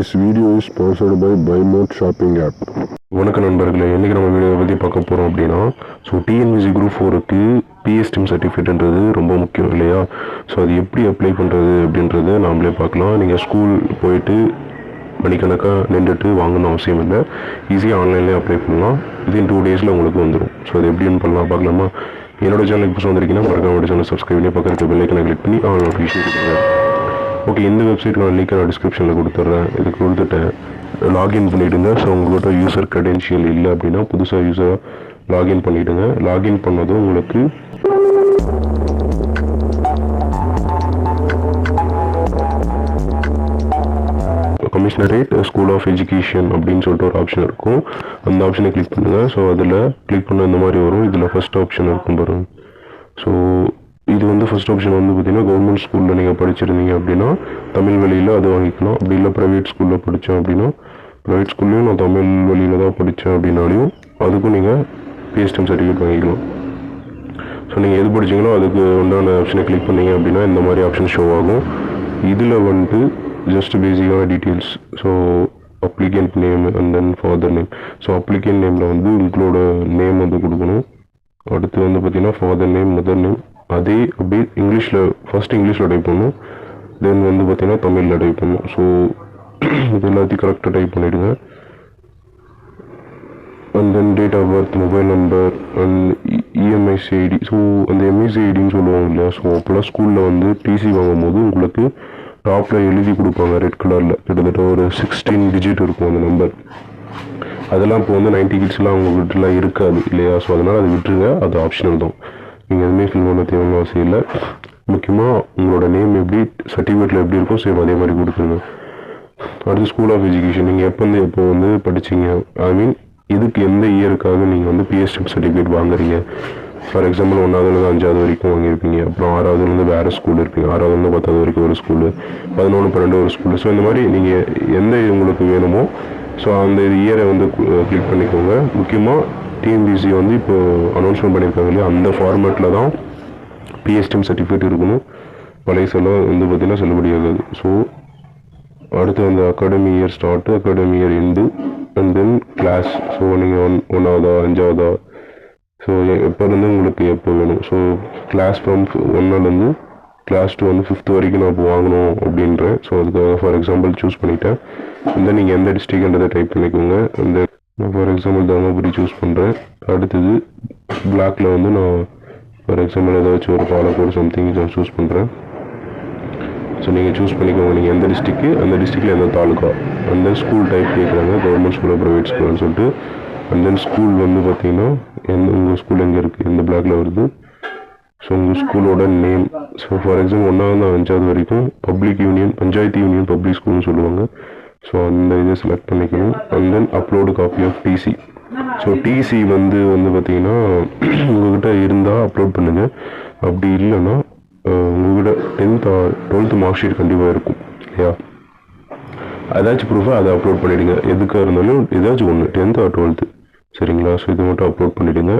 This video is by by mode shopping app வணக்கம் நண்பர்களே இன்றைக்கி நம்ம வீடியோ பற்றி பார்க்க போகிறோம் அப்படின்னா ஸோ டிஎன்விசி குரூப் ஃபோருக்கு பிஎஸ்டிஎம் சர்டிஃபிகேட்ன்றது ரொம்ப முக்கியம் இல்லையா? ஸோ அது எப்படி அப்ளை பண்ணுறது அப்படின்றத நாமளே பார்க்கலாம். நீங்கள் ஸ்கூல் போயிட்டு மணிக்கணக்காக நின்றுட்டு வாங்கணும் அவசியம் இல்லை. ஈஸியாக ஆன்லைன்லேயே அப்ளை பண்ணலாம். வித்தின் டூ டேஸில் உங்களுக்கு வந்துடும் ஸோ அது எப்படின்னு பண்ணலாம் பார்க்கலாமா என்னோட சேனலுக்கு புதுசாக வந்திருக்கீங்கன்னா மறக்காம சேனல் சப்ஸ்கிரைப் பண்ணி பக்கத்தில் பெல்லைக்கனை கிளிக் பண்ணி ஆல் நோட்டிஃபிகேஷன் கொடுங்க ஓகே இந்த நான் லிங்க் நான் டிஸ்கிரிப்ஷனில் கொடுத்துட்றேன் இதுக்கு கொடுத்துட்டேன் லாகின் பண்ணிவிடுங்க ஸோ உங்கள்கிட்ட யூசர் க்ரெடென்ஷியல் இல்லை அப்படின்னா புதுசாக யூஸராக லாகின் பண்ணிவிடுங்க லாகின் பண்ணதும் உங்களுக்கு கமிஷனரேட் ஸ்கூல் ஆஃப் எஜுகேஷன் அப்படின்னு சொல்லிட்டு ஒரு ஆப்ஷன் இருக்கும். அந்த ஆப்ஷனை கிளிக் பண்ணுங்கள் ஸோ அதில் கிளிக் பண்ண இந்த மாதிரி வரும். இதில் ஃபர்ஸ்ட் ஆப்ஷன் இருக்கும் வரும் ஸோ இது வந்து ஃபஸ்ட் ஆப்ஷன் வந்து பார்த்தீங்கன்னா கவர்மெண்ட் ஸ்கூலில் நீங்கள் படிச்சிருந்தீங்க அப்படின்னா தமிழ் வழியில் அது வாங்கிக்கலாம். அப்படி இல்லை ப்ரைவேட் ஸ்கூலில் படித்தேன் அப்படின்னா ப்ரைவேட் ஸ்கூல்லையும் நான் தமிழ் வழியில் தான் படித்தேன் அப்படின்னாலையும் அதுக்கும் நீங்கள் பிஎஸ்டிஎம் சர்டிஃபிகேட் வாங்கிக்கலாம். ஸோ நீங்கள் எது படிச்சிங்களோ அதுக்கு உண்டான ஆப்ஷனை கிளிக் பண்ணீங்க அப்படின்னா இந்த மாதிரி ஆப்ஷன் ஷோ ஆகும். இதில் வந்துட்டு ஜஸ்ட் பேசிக்கான details so applicant name and then father name so applicant நேமில் வந்து உங்களோட நேம் வந்து கொடுக்கணும். அடுத்து வந்து பார்த்தீங்கன்னா ஃபாதர் நேம் மதர் நேம் அதே அப்படியே இங்கிலீஷில் ஃபர்ஸ்ட் இங்கிலீஷில் டைப் பண்ணணும் தென் வந்து பார்த்திங்கன்னா தமிழில் டைப் பண்ணணும் ஸோ இது எல்லாத்தையும் கரெக்டாக டைப் பண்ணிவிடுங்க and then date of birth mobile number and EMIC ID so அந்த எம்ஐசி ஐடின்னு சொல்லுவாங்க இல்லையா? ஸோ அப்போல்லாம் ஸ்கூலில் வந்து டிசி வாங்கும்போது உங்களுக்கு டாப்பில் எழுதி கொடுப்பாங்க ரெட் கலரில் கிட்டத்தட்ட ஒரு சிக்ஸ்டீன் டிஜிட் இருக்கும் அந்த நம்பர் அதெல்லாம் இப்போ வந்து நைன்டி கிட்ஸ்லாம் அவங்க இருக்காது இல்லையா? ஸோ அதனால் அது விட்டுருங்க. அது ஆப்ஷனல் தான். நீங்கள் எதுவுமே ஃபில் பண்ண தேவையான அவசியம் இல்லை. முக்கியமாக உங்களோட நேம் எப்படி சர்டிஃபிகேட்டில் எப்படி இருக்கோ சேம் அதே மாதிரி கொடுத்துருங்க. அடுத்து ஸ்கூல் ஆஃப் எஜுகேஷன் நீங்கள் எப்போ வந்து எப்போ வந்து படிச்சீங்க? ஐ மீன் இதுக்கு எந்த இயருக்காக நீங்கள் வந்து பிஎஸ்டிப் சர்டிஃபிகேட் வாங்குறீங்க? ஃபார் எக்ஸாம்பிள் ஒன்றாவதுலேருந்து அஞ்சாவது வரைக்கும் வாங்கியிருப்பீங்க. அப்புறம் ஆறாவதுலேருந்து வேறு ஸ்கூல் இருப்பீங்க ஆறாவதுலேருந்து பத்தாவது வரைக்கும் ஒரு ஸ்கூலு பதினொன்று பன்னெண்டு ஒரு ஸ்கூலு ஸோ இந்த மாதிரி நீங்கள் எந்த இது உங்களுக்கு வேணுமோ ஸோ அந்த இயரை வந்து uh, கிளிக் பண்ணிக்கோங்க. முக்கியமாக டிஎன்பிசி வந்து இப்போ அனௌன்ஸ்மெண்ட் பண்ணியிருக்காங்க இல்லையா? அந்த ஃபார்மேட்டில் தான் பிஎஸ்டிஎம் சர்டிஃபிகேட் இருக்கணும். பழையசெல்லாம் வந்து பார்த்திங்கன்னா செல்லுபடியாகாது ஸோ அடுத்து அந்த academic year start academic year end and then class so நீங்கள் ஒன் ஒன்றாவதா அஞ்சாவதா? ஸோ எப்போலேருந்து உங்களுக்கு எப்போ வேணும்? ஸோ கிளாஸ் ஃப்ரம் ஒன்னாலேருந்து கிளாஸ் டூ வந்து ஃபிஃப்த் வரைக்கும் நான் இப்போ வாங்கணும் அப்படின்றேன். ஸோ அதுக்காக ஃபார் எக்ஸாம்பிள் சூஸ் பண்ணிட்டேன். அந்த நீங்கள் எந்த டிஸ்ட்ரிக்ன்றதை டைப் பண்ணிக்கோங்க. அந்த நான் ஃபார் எக்ஸாம்பிள் தருமபுரி சூஸ் பண்ணுறேன் அடுத்தது பிளாக்ல வந்து நான் ஃபார் எக்ஸாம்பிள் ஏதாச்சும் ஒரு பாலக்கோடு சம்திங் நான் சூஸ் பண்ணுறேன் ஸோ நீங்கள் சூஸ் பண்ணிக்கோங்க. நீங்கள் எந்த டிஸ்ட்ரிக்கு அந்த டிஸ்ட்ரிக்டில் எந்த தாலுக்கா அந்த ஸ்கூல் டைப் கேட்குறாங்க கவர்மெண்ட் ஸ்கூலோ ப்ரைவேட் ஸ்கூல்னு சொல்லிட்டு அண்ட் தென் ஸ்கூல் வந்து பார்த்தீங்கன்னா எந்த உங்கள் ஸ்கூல் எங்கே இருக்குது எந்த பிளாக்ல வருது. ஸோ உங்கள் ஸ்கூலோட நேம் ஸோ ஃபார் எக்ஸாம்பிள் ஒன்றாவது அஞ்சாவது வரைக்கும் public union panchayat union public ஸ்கூல்னு சொல்லுவாங்க. ஸோ அந்த இதை செலக்ட் பண்ணிக்கணும் and then upload copy of TC so TC வந்து வந்து பார்த்தீங்கன்னா உங்ககிட்ட இருந்தால் அப்லோட் பண்ணுங்கள் அப்படி இல்லைன்னா அஹ், உங்ககிட்ட டென்த் டுவெல்த் மார்க் ஷீட் கண்டிப்பாக இருக்கும். இல்லையா? ஏதாச்சும் ப்ரூஃபாக அதை அப்லோட் பண்ணிவிடுங்க எதுக்காக இருந்தாலும் ஏதாச்சும் ஒன்று டென்த் ஆர் டுவெல்த்து சரிங்களா? ஸோ இது மட்டும் அப்லோட் பண்ணிவிடுங்க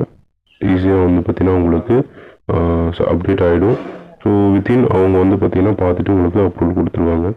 ஈஸியாக வந்து பார்த்தீங்கன்னா உங்களுக்கு அப்டேட் ஆகிடும் ஸோ வித்தின் அவங்க வந்து பார்த்தீங்கன்னா பார்த்துட்டு உங்களுக்கு அப்லோட் கொடுத்துருவாங்க.